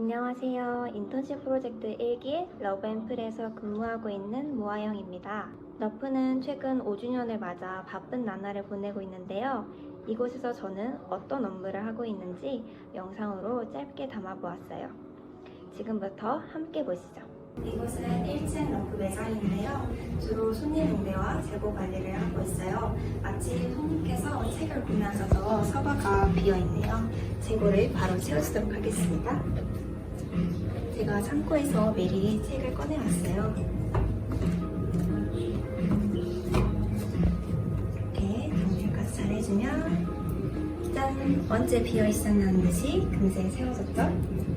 안녕하세요. 인턴십 프로젝트 1기 러브앤플에서 근무하고 있는 모아영입니다. 너프는 최근 5주년을 맞아 바쁜 나날을 보내고 있는데요. 이곳에서 저는 어떤 업무를 하고 있는지 영상으로 짧게 담아보았어요. 지금부터 함께 보시죠. 이곳은 1층 러프 매장인데요. 주로 손님 응대와 재고 관리를 하고 있어요. 마침 손님께서 책을 구매하셔서 서버가 비어있네요. 재고를 바로 채우도록 하겠습니다. 제가 창고에서 미리 책을 꺼내왔어요. 이렇게 정리까지 잘 해주면 짠! 언제 비어있었냐는 듯이 금세 세워졌죠?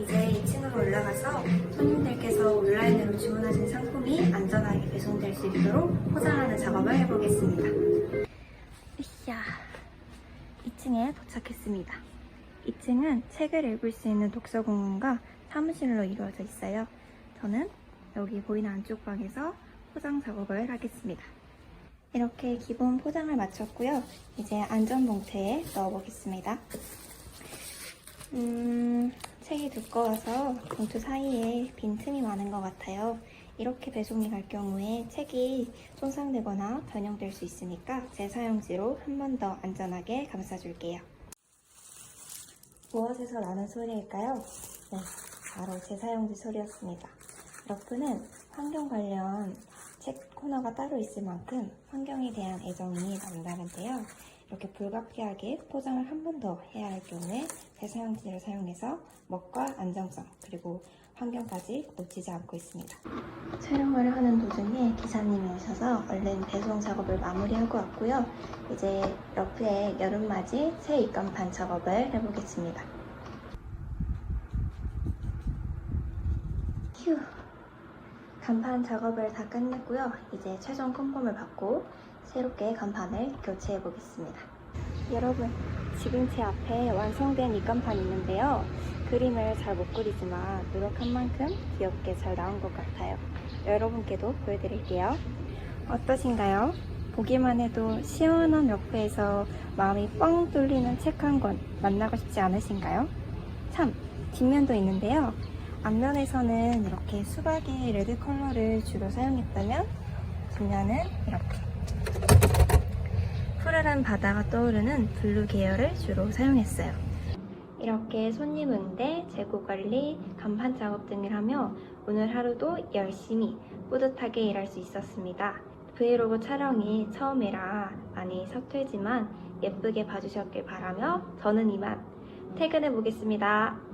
이제 2층으로 올라가서 손님들께서 온라인으로 주문하신 상품이 안전하게 배송될 수 있도록 포장하는 작업을 해보겠습니다. 으쌰! 2층에 도착했습니다. 2층은 책을 읽을 수 있는 독서 공간과 사무실로 이루어져 있어요. 저는 여기 보이는 안쪽 방에서 포장 작업을 하겠습니다. 이렇게 기본 포장을 마쳤고요. 이제 안전봉투에 넣어보겠습니다. 음, 책이 두꺼워서 봉투 사이에 빈틈이 많은 것 같아요. 이렇게 배송이 갈 경우에 책이 손상되거나 변형될 수 있으니까 재사용지로 한 번 더 안전하게 감싸줄게요. 무엇에서 나는 소리일까요? 네, 바로 재사용지 소리였습니다. 러프는 환경 관련 책 코너가 따로 있을 만큼 환경에 대한 애정이 남다른데요. 이렇게 불가피하게 포장을 한 번 더 해야 할 경우에 재사용지를 사용해서 먹과 안정성 그리고 환경까지 놓치지 않고 있습니다. 촬영을 하는 도중에 기사님이 오셔서 얼른 배송 작업을 마무리하고 왔고요. 이제 러프의 여름맞이 새 입간판 작업을 해보겠습니다. 휴. 간판 작업을 다 끝냈고요. 이제 최종 컨펌을 받고 새롭게 간판을 교체해 보겠습니다. 여러분, 지금 제 앞에 완성된 입간판이 있는데요. 그림을 잘 못 그리지만 노력한 만큼 귀엽게 잘 나온 것 같아요. 여러분께도 보여드릴게요. 어떠신가요? 보기만 해도 시원한 러프에서 마음이 뻥 뚫리는 책 한 권 만나고 싶지 않으신가요? 참, 뒷면도 있는데요. 앞면에서는 이렇게 수박의 레드 컬러를 주로 사용했다면 뒷면은 이렇게 푸르른 바다가 떠오르는 블루 계열을 주로 사용했어요. 이렇게 손님 응대, 재고 관리, 간판 작업 등을 하며 오늘 하루도 열심히 뿌듯하게 일할 수 있었습니다. 브이로그 촬영이 처음이라 많이 서툴지만 예쁘게 봐주셨길 바라며 저는 이만 퇴근해 보겠습니다.